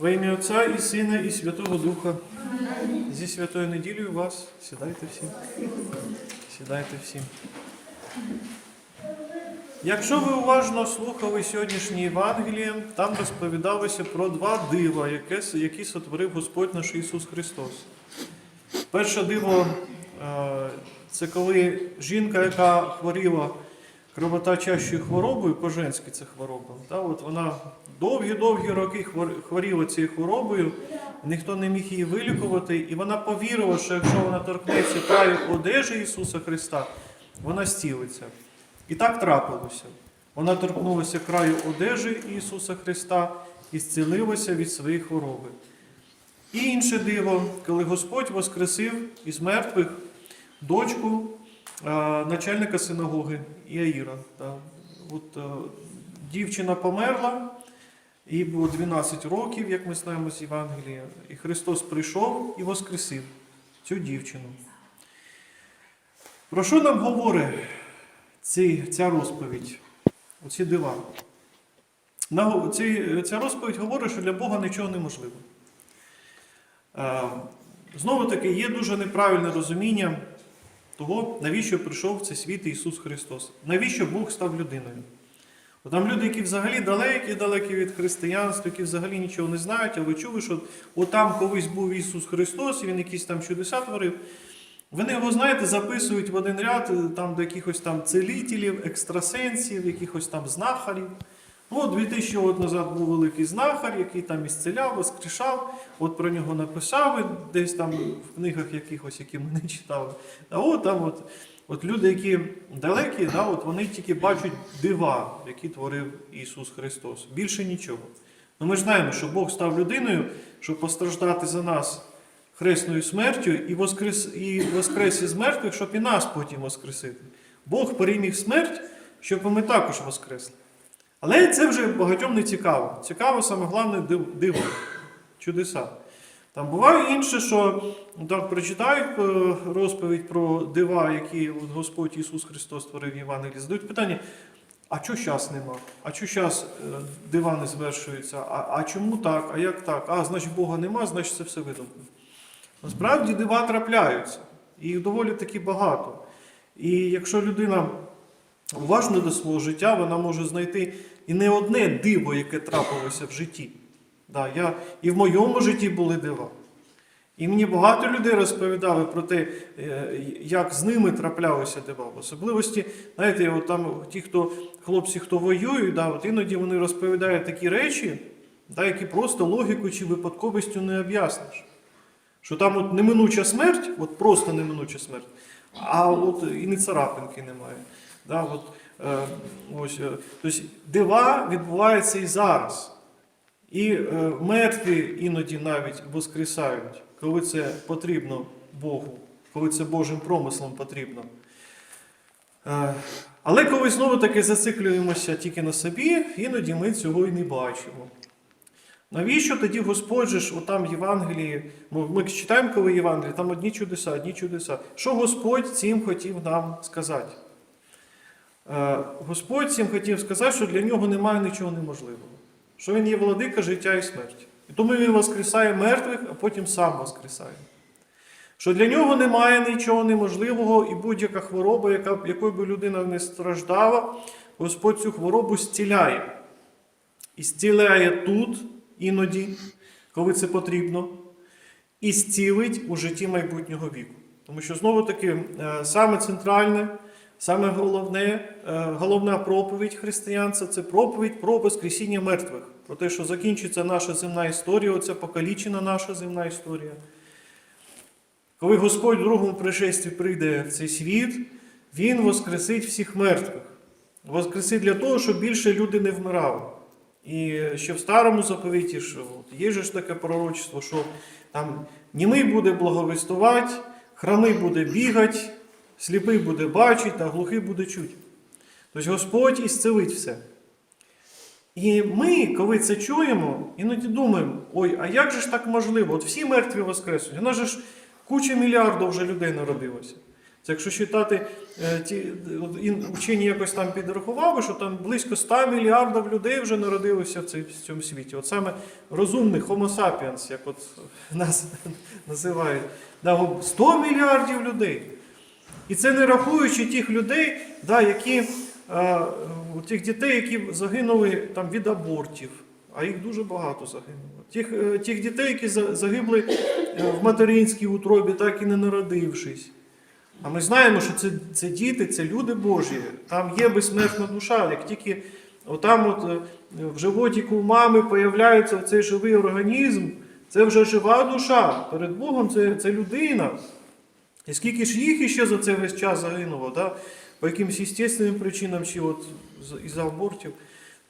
Во ім'я Отця і Сина, і Святого Духа. Зі святою неділею вас. Сідайте всі. Сідайте всі. Якщо ви уважно слухали сьогоднішнє Євангеліє, там розповідалося про два дива, які сотворив Господь наш Ісус Христос. Перше диво е, це коли жінка, яка хворіла кровоточащою хворобою, по-женськи це хвороба. Та, от вона довгі-довгі роки хвор- хворіла цією хворобою, ніхто не міг її вилікувати, і вона повірила, що якщо вона торкнеться краю одежі Ісуса Христа, вона зцілиться. І так трапилося. Вона торкнулася краю одежі Ісуса Христа і зцілилася від своєї хвороби. І інше диво, коли Господь воскресив із мертвих дочку начальника синагоги Іаїра. От, е, дівчина померла, їй було 12 років, як ми знаємо з Євангелія, і Христос прийшов і воскресив цю дівчину. Про що нам говорить ці, ця розповідь, оці дива? Ці, ця розповідь говорить, що для Бога нічого неможливо. Е, Знову таки, є дуже неправильне розуміння того, навіщо прийшов в цей світ Ісус Христос. Навіщо Бог став людиною? От Там люди, які взагалі далекі, далекі від християнства, які взагалі нічого не знають, а ви чули, що от там колись був Ісус Христос, і Він якісь там чудеса творив. Вони його, знаєте, записують в один ряд там до якихось там целітелів, екстрасенсів, якихось там знахарів. Ну, От 2000 років назад був великий знахар, який там ісцеляв, воскрешав, от про нього написали десь там в книгах якихось, які ми не читали. А от там от, от люди, які далекі, да, от вони тільки бачать дива, які творив Ісус Христос. Більше нічого. Ну ми ж знаємо, що Бог став людиною, щоб постраждати за нас хресною смертю і воскрес, і воскрес із мертвих, щоб і нас потім воскресити. Бог переміг смерть, щоб ми також воскресли. Але це вже багатьом не цікаво. Цікаво саме головне диво, чудеса. Там буває інше, що ну, так прочитають е, розповідь про дива, які Господь Ісус Христос створив в Євангелії, задають питання: а чого зараз нема? А чого зараз дива не звершуються? А, а чому так? А як так? А, значить Бога нема, значить це все видумка. Насправді дива трапляються, і їх доволі таки багато. І якщо людина уважно до свого життя, вона може знайти і не одне диво, яке трапилося в житті. Да, я, і в моєму житті були дива. І мені багато людей розповідали про те, е, як з ними траплялися дива. В особливості, знаєте, от там ті, хто хлопці, хто воюють, да, от іноді вони розповідають такі речі, да, які просто логікою чи випадковістю не об'ясниш. Що там от неминуча смерть, от просто неминуча смерть, а от і не царапинки немає. Да, от, ось, е, тобто дива відбуваються і зараз. І е, мертві іноді навіть воскресають, коли це потрібно Богу, коли це Божим промислом потрібно. Е, але коли знову таки зациклюємося тільки на собі, іноді ми цього і не бачимо. Навіщо тоді Господь же ж отам в Євангелії, ми читаємо, коли Євангелії, там одні чудеса, одні чудеса. Що Господь цим хотів нам сказати? Е, Господь цим хотів сказати, що для нього немає нічого неможливого. Що Він є владика життя і смерті. І тому Він воскресає мертвих, а потім сам воскресає. Що для нього немає нічого неможливого, і будь-яка хвороба, яка, якою би людина не страждала, Господь цю хворобу зціляє. І зціляє тут, іноді, коли це потрібно, і зцілить у житті майбутнього віку. Тому що знову таки е, саме центральне, саме головне, е, головна проповідь християнства це проповідь про Воскресіння мертвих, про те, що закінчиться наша земна історія, оця покалічена наша земна історія. Коли Господь в другому пришестві прийде в цей світ, Він воскресить всіх мертвих. Воскресить для того, щоб більше люди не вмирали. І ще в старому заповіті, що от є ж таке пророчество, що там німий буде благовістувати, хромий буде бігати, сліпий буде бачити, а глухий буде чути. Тобто Господь ісцелить все. І ми, коли це чуємо, іноді думаємо, ой, а як же ж так можливо? От всі мертві воскреснуть, у нас ж куча мільярдів вже людей народилося. Це якщо читати е, ті вчені якось там підрахували, що там близько 100 мільярдів людей вже народилося в, цьому світі. От саме розумних Homo sapiens, як от нас називають, 100 мільярдів людей. І це не рахуючи тих людей, да, які, е, тих дітей, які загинули там, від абортів, а їх дуже багато загинуло. Тих, е, тих дітей, які загибли е, в материнській утробі, так і не народившись. А ми знаємо, що це, це діти, це люди Божі. Там є безсмертна душа. Як тільки отам от, е, в животіку у мами появляється цей живий організм, це вже жива душа. Перед Богом це, це людина. І скільки ж їх іще за цей весь час загинуло, да? по якимось естественним причинам, чи от із-за абортів.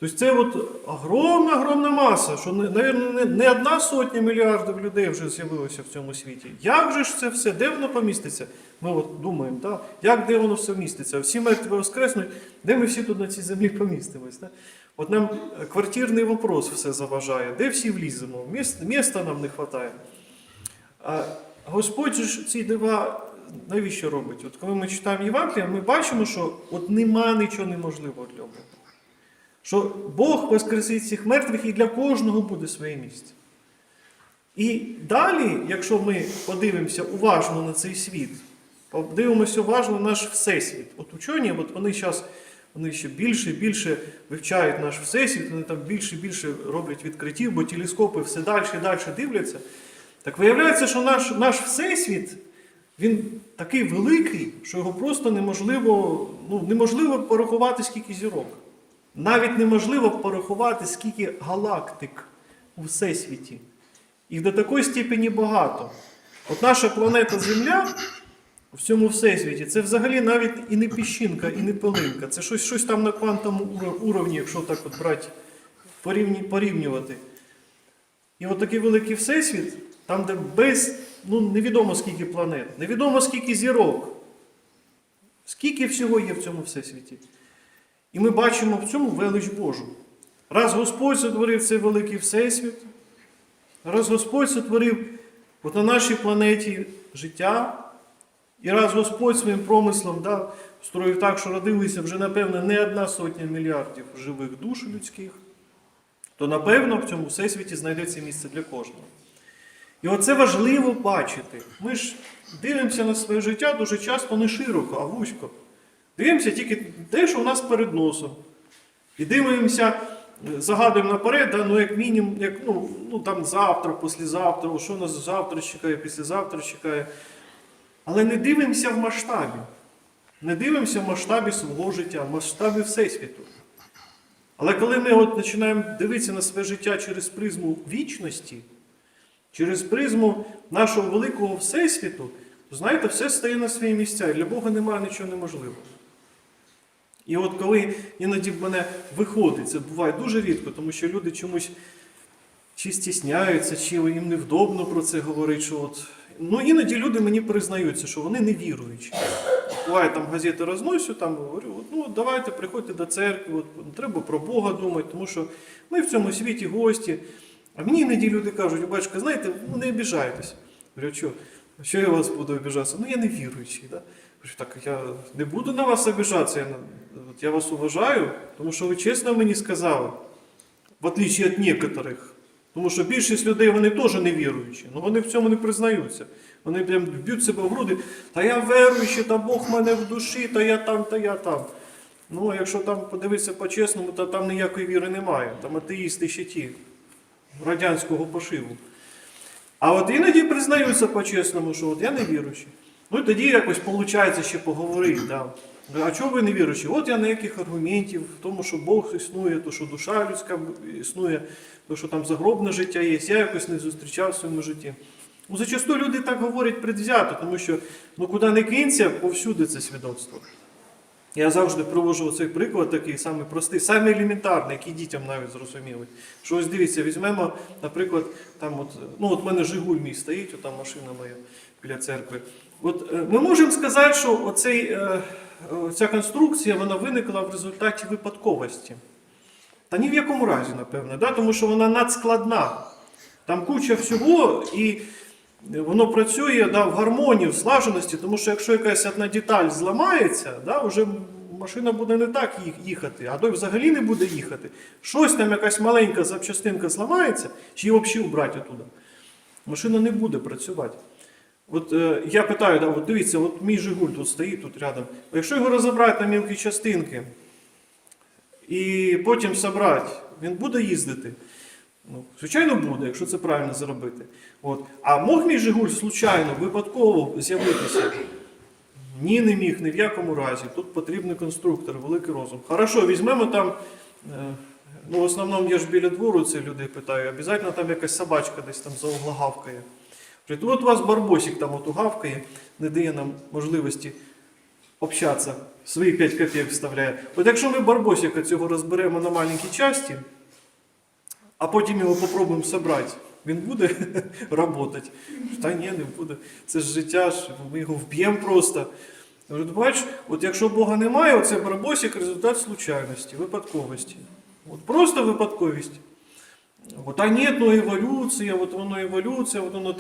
Тобто це от огромна, огромна маса, що, мабуть, не, одна сотня мільярдів людей вже з'явилося в цьому світі. Як же ж це все? Де воно поміститься? Ми от думаємо, да? як де воно все вміститься? Всі мертві воскреснуть, де ми всі тут на цій землі помістимось? Да? От нам е, квартирний вопрос все заважає, де всі вліземо? Міста нам не вистачає. Господь ж ці дива навіщо робить? От коли ми читаємо Євангелія, ми бачимо, що от нема нічого неможливого для Бога. Що Бог воскресить всіх мертвих і для кожного буде своє місце. І далі, якщо ми подивимося уважно на цей світ, подивимося уважно на наш всесвіт. От учені, от вони зараз вони ще більше і більше вивчають наш всесвіт, вони там більше і більше роблять відкриттів, бо телескопи все далі і далі дивляться. Так виявляється, що наш, наш всесвіт, він такий великий, що його просто неможливо, ну, неможливо порахувати, скільки зірок. Навіть неможливо порахувати, скільки галактик у всесвіті. Їх до такої степені багато. От наша планета Земля в цьому всесвіті це взагалі навіть і не піщинка, і не пилинка. Це щось, щось там на квантовому уровні, якщо так от брати, порівнювати. І от такий великий всесвіт, там, де без, ну невідомо скільки планет, невідомо скільки зірок, скільки всього є в цьому всесвіті. І ми бачимо в цьому велич Божу. Раз Господь сотворив цей великий всесвіт, раз Господь сотворив от на нашій планеті життя, і раз Господь своїм промислом да, строїв так, що родилися вже, напевно, не одна сотня мільярдів живих душ людських, то напевно в цьому всесвіті знайдеться місце для кожного. І оце важливо бачити. Ми ж дивимося на своє життя дуже часто не широко, а вузько. Дивимося тільки те, що у нас перед носом. І дивимося, е, загадуємо наперед, да, ну як мінімум, як, ну, ну там завтра, післязавтра, що нас завтра чекає, післязавтра чекає. Але не дивимося в масштабі. Не дивимося в масштабі свого життя, в масштабі Всесвіту. Але коли ми от починаємо дивитися на своє життя через призму вічності, через призму нашого великого Всесвіту, знаєте, все стає на свої місця. І для Бога немає нічого неможливого. І от коли іноді в мене виходить, це буває дуже рідко, тому що люди чомусь чи стісняються, чи їм невдобно про це говорити. Що от... Ну, іноді люди мені признаються, що вони не віруючі. Буває, там газети розносю, там говорю, от, ну давайте приходьте до церкви, от, треба про Бога думати, тому що ми в цьому світі гості. А мені іноді люди кажуть, батюшка, знаєте, ну не обіжайтесь. Говорю, що? Що я вас буду обіжатися? Ну я не віруючий. Да? Говорю, так я не буду на вас обіжатися, я, я вас уважаю, тому що ви чесно мені сказали, в отличие від некоторих. Тому що більшість людей вони теж не віруючі, але вони в цьому не признаються. Вони прям б'ють себе в груди, та я віруючий, та Бог мене в душі, та я там, та я там. Ну, якщо там подивитися по-чесному, то там ніякої віри немає. Там атеїсти ще ті радянського пошиву. А от іноді признаються по-чесному, що от я не віруючий. Ну і тоді якось виходить ще поговорити. Да. А чого ви не віруючі? От я ніяких аргументів в тому, що Бог існує, то що душа людська існує, то що там загробне життя є, я якось не зустрічав в своєму житті. Ну, зачасту люди так говорять предвзято, тому що ну, куди не кинься, повсюди це свідоцтво. Я завжди привожу цей приклад, такий самий простий, самий елементарний, який дітям навіть зрозуміли. Що ось дивіться, візьмемо, наприклад, там от, ну от в мене Жигуль мій стоїть, от там машина моя біля церкви. От е, ми можемо сказати, що оцей, е, ця конструкція вона виникла в результаті випадковості. Та ні в якому разі, напевно, да? тому що вона надскладна. Там куча всього, і воно працює да, в гармонії, в слаженості, тому що якщо якась одна деталь зламається, да, вже машина буде не так їхати, а то й взагалі не буде їхати. Щось там якась маленька запчастинка зламається, чи її взагалі убрати оттуда. Машина не буде працювати. От е, я питаю, да, от дивіться, от мій Жигуль тут стоїть тут рядом. Якщо його розібрати на мілкі частинки і потім собрати, він буде їздити? Ну, звичайно, буде, якщо це правильно зробити. От. А мог мій Жигуль случайно, випадково з'явитися? Ні, не міг, ні в якому разі. Тут потрібний конструктор, великий розум. Хорошо, візьмемо там. е, Ну, в основному я ж біля двору це людей питаю, обов'язково там якась собачка десь там за угла гавкає. От у вас барбосик там от гавкає, не дає нам можливості общатися, свої 5 копійок вставляє. От якщо ми барбосика цього розберемо на маленькі часті, а потім його попробуємо зібрати, він буде працювати? Та ні, не буде. Це ж життя, ж, ми його вб'ємо просто. Я бачиш, от якщо Бога немає, оце барбосик результат случайності, випадковості. От просто випадковість. От, а ні, ну еволюція, от воно еволюція, от воно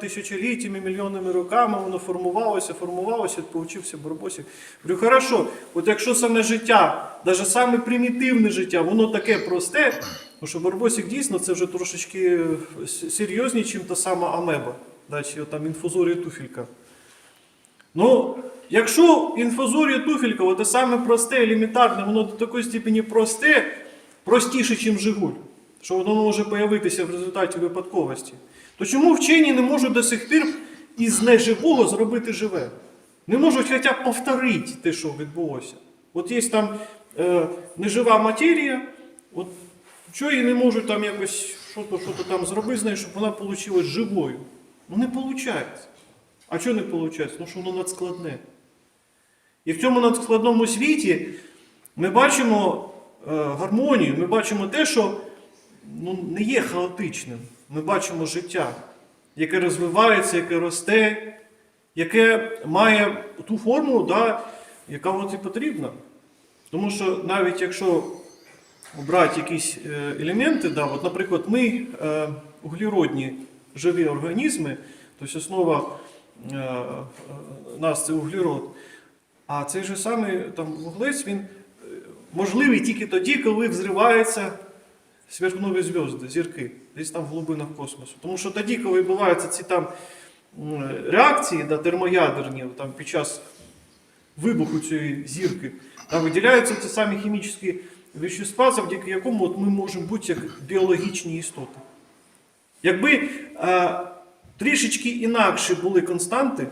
тисячоліттями, мільйонними роками воно формувалося, формувалося, от получився барбосик. Говорю, хорошо, от якщо саме життя, навіть саме примітивне життя, воно таке просте, тому що барбосик дійсно це вже трошечки е, серйозніше, ніж та сама амеба, да, чи там інфузорія туфелька. Ну, якщо інфузорія туфелька, от саме просте, елементарне, воно до такої степені просте, простіше, ніж Жигуль, що воно може появитися в результаті випадковості, то чому вчені не можуть до сих пір із неживого зробити живе? Не можуть хоча б повторити те, що відбулося. От є там е, нежива матерія, от чого її не можуть там якось що-то, що-то там зробити з нею, щоб вона вийшла живою? Ну не виходить. А чого не виходить? Ну що воно надскладне. І в цьому надскладному світі ми бачимо е, гармонію, ми бачимо те, що ну, не є хаотичним. Ми бачимо життя, яке розвивається, яке росте, яке має ту форму, да, яка і потрібна. Тому що навіть якщо брати якісь е, елементи, да, от, наприклад, ми е, углеродні живі організми, тобто основа е, нас це углерод. А цей же самий там, вуглець він можливий тільки тоді, коли взриваються сверхнові зв'язки, зірки, десь там в глибинах космосу. Тому що тоді, коли відбуваються ці там реакції да, термоядерні, там, під час вибуху цієї зірки, там виділяються ті самі хімічні вещества, завдяки якому от ми можемо бути як біологічні істоти. Якби е, трішечки інакше були константи,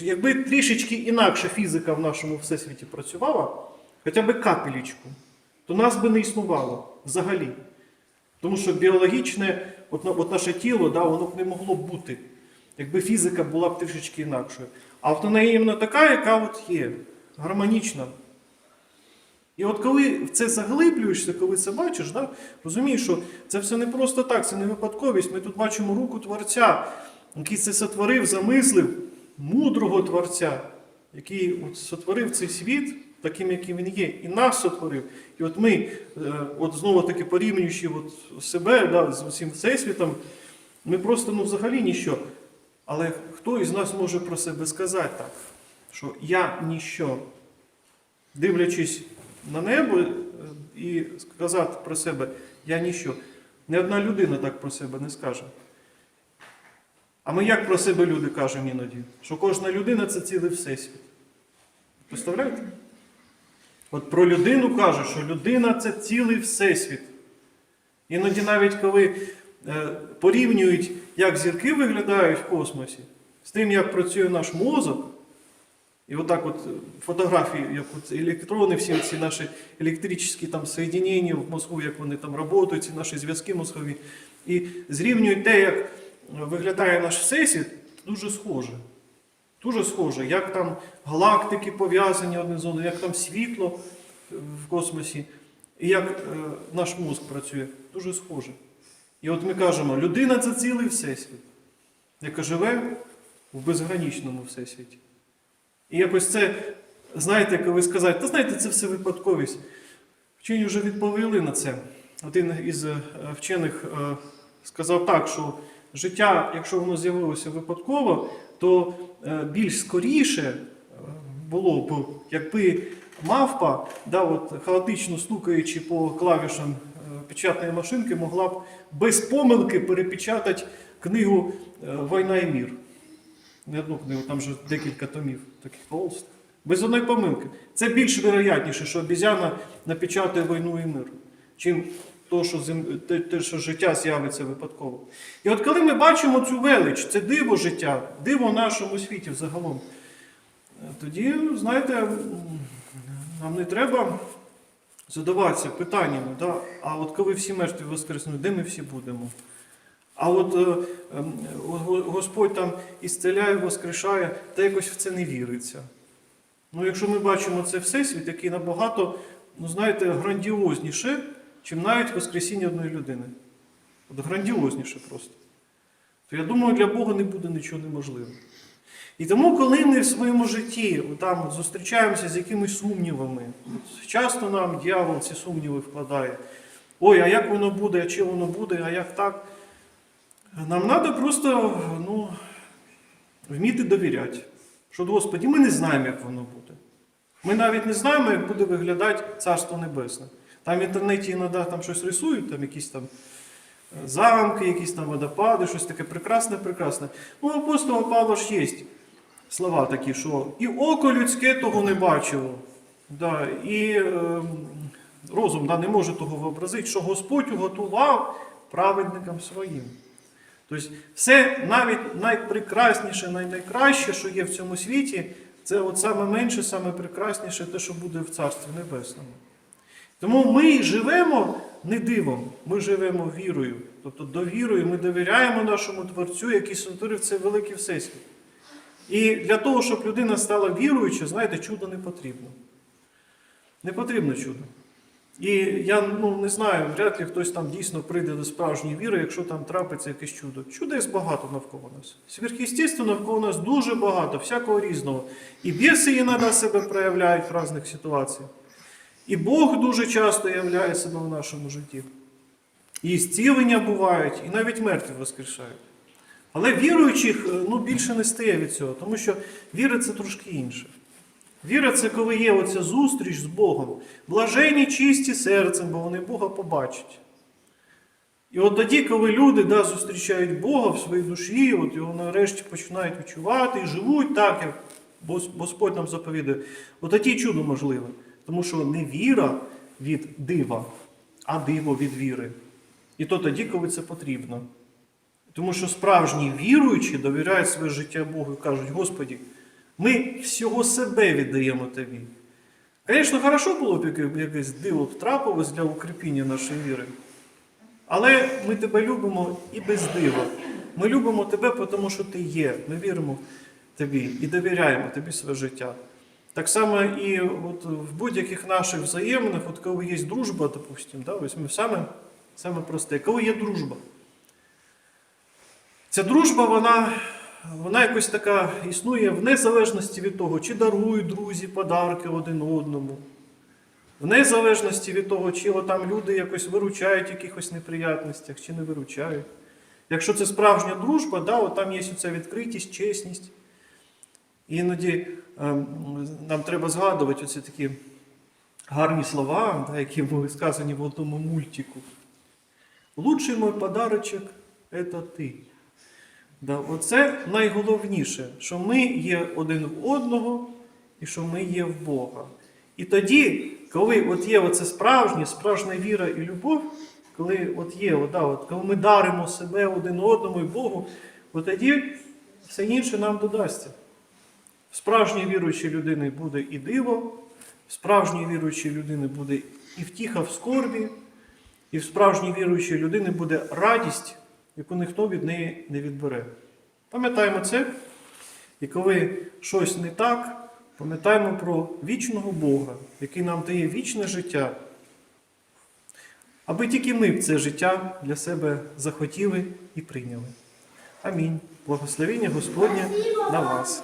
якби трішечки інакше фізика в нашому всесвіті працювала, хоча б капелечку, то нас би не існувало взагалі. Тому що біологічне, от, от наше тіло, да, воно б не могло б бути, якби фізика була б трішечки інакшою. А от вона іменно така, яка от є, гармонічна. І от коли в це заглиблюєшся, коли це бачиш, да, розумієш, що це все не просто так, це не випадковість. Ми тут бачимо руку Творця, який це сотворив, замислив, мудрого Творця, який от сотворив цей світ таким, яким він є, і нас сотворив. І от ми, е, от знову таки порівнюючи от себе да, з цим всесвітом, ми просто ну, взагалі ніщо. Але хто із нас може про себе сказати так, що я ніщо? дивлячись на небо е, і сказати про себе я ніщо. Ні одна людина так про себе не скаже. А ми як про себе люди кажемо іноді? Що кожна людина це цілий всесвіт. Представляєте? От про людину кажуть, що людина це цілий всесвіт. Іноді навіть коли е, порівнюють, як зірки виглядають в космосі, з тим, як працює наш мозок, і отак от е, фотографії, як от електрони, всі ці наші електричні там соєдинення в мозку, як вони там працюють, ці наші зв'язки мозкові. І зрівнюють те, як виглядає наш всесвіт, дуже схоже. Дуже схоже, як там галактики пов'язані одне з одним, як там світло в космосі, і як е, наш мозк працює, дуже схоже. І от ми кажемо, людина це цілий всесвіт, яка живе в безгранічному всесвіті. І якось це, знаєте, коли сказати, та знаєте, це все випадковість. Вчені вже відповіли на це. Один із е, вчених е, сказав так, що життя, якщо воно з'явилося випадково, то е, більш скоріше було б, якби мавпа, да, от, хаотично стукаючи по клавішам печатної машинки, могла б без помилки перепечатати книгу Війна і мір. Не одну книгу, там же декілька томів таких толстих. Без одної помилки. Це більш вероятніше, що обізяна напечатає війну і мир, чим то, що, зем... те, те, що життя з'явиться випадково. І от коли ми бачимо цю велич, це диво життя, диво в нашому світі взагалом, тоді, знаєте, нам не треба задаватися питаннями, да? а от коли всі мертві воскреснуть, де ми всі будемо? А от е, ем, Господь там ісцеляє, воскрешає, та якось в це не віриться. Ну, якщо ми бачимо це всесвіт, який набагато, ну знаєте, грандіозніше, чим навіть Воскресіння одної людини. От грандіозніше просто. То я думаю, для Бога не буде нічого неможливого. І тому, коли ми в своєму житті там зустрічаємося з якимись сумнівами, часто нам дьявол ці сумніви вкладає. Ой, а як воно буде, а чи воно буде, а як так? Нам треба просто ну, вміти довіряти. Що, Господі, ми не знаємо, як воно буде. Ми навіть не знаємо, як буде виглядати Царство Небесне. Там в інтернеті іноді там щось рисують, там якісь там е, замки, якісь там водопади, щось таке прекрасне, прекрасне. Ну, апостола Павла ж є слова такі, що і око людське того не бачило. Да, і е, розум да, не може того вообразити, що Господь уготував праведникам своїм. Тобто, все навіть найпрекрасніше, найкраще, що є в цьому світі, це от саме менше, саме прекрасніше те, що буде в Царстві Небесному. Тому ми живемо не дивом, ми живемо вірою. Тобто довірою ми довіряємо нашому Творцю, який сотворив цей великий всесвіт. І для того, щоб людина стала віруючою, знаєте, чудо не потрібно. Не потрібно чудо. І я ну, не знаю, вряд ли хтось там дійсно прийде до справжньої віри, якщо там трапиться якесь чудо. Чудес багато навколо нас. Сверхъестественно навколо нас дуже багато, всякого різного. І біси іноді себе проявляють в різних ситуаціях. І Бог дуже часто являє себе в нашому житті. І зцілення бувають, і навіть мертві воскрешають. Але віруючих е, ну, більше не стає від цього, тому що віра це трошки інше. Віра це коли є оця зустріч з Богом. Блажені чисті серцем, бо вони Бога побачать. І от тоді, коли люди да, зустрічають Бога в своїй душі, от його нарешті починають відчувати і живуть так, як Господь нам заповідає, от тоді чудо можливе. Тому що не віра від дива, а диво від віри. І то тоді, коли це потрібно. Тому що справжні віруючі довіряють своє життя Богу і кажуть, Господі, ми всього себе віддаємо Тобі. Звісно, хорошо було б яке- якесь диво б трапилось для укріплення нашої віри. Але ми тебе любимо і без дива. Ми любимо тебе, тому що ти є. Ми віримо тобі і довіряємо тобі своє життя. Так само і от в будь-яких наших взаєминах, от коли є дружба, допустимо, да, ось ми саме, саме просте, коли є дружба. Ця дружба, вона, вона якось така існує в незалежності від того, чи дарують друзі подарки один одному. В незалежності від того, чи там люди якось виручають в якихось неприятностях, чи не виручають. Якщо це справжня дружба, да, от там є ця відкритість, чесність. Іноді ем, нам треба згадувати оці такі гарні слова, да, які були сказані в одному мультику. Лучший мой подарочок це ти. Да, оце найголовніше, що ми є один в одного і що ми є в Бога. І тоді, коли от є оце справжнє, справжня віра і любов, коли от є, от, да, от, коли ми даримо себе один одному і Богу, от тоді все інше нам додасться. В справжній віруючій людини буде і диво, в справжній віруючій людини буде і втіха в скорбі, і в справжній віруючій людини буде радість, яку ніхто від неї не відбере. Пам'ятаємо це, і коли щось не так, пам'ятаємо про вічного Бога, який нам дає вічне життя, аби тільки ми це життя для себе захотіли і прийняли. Амінь. Благословіння Господнє на вас.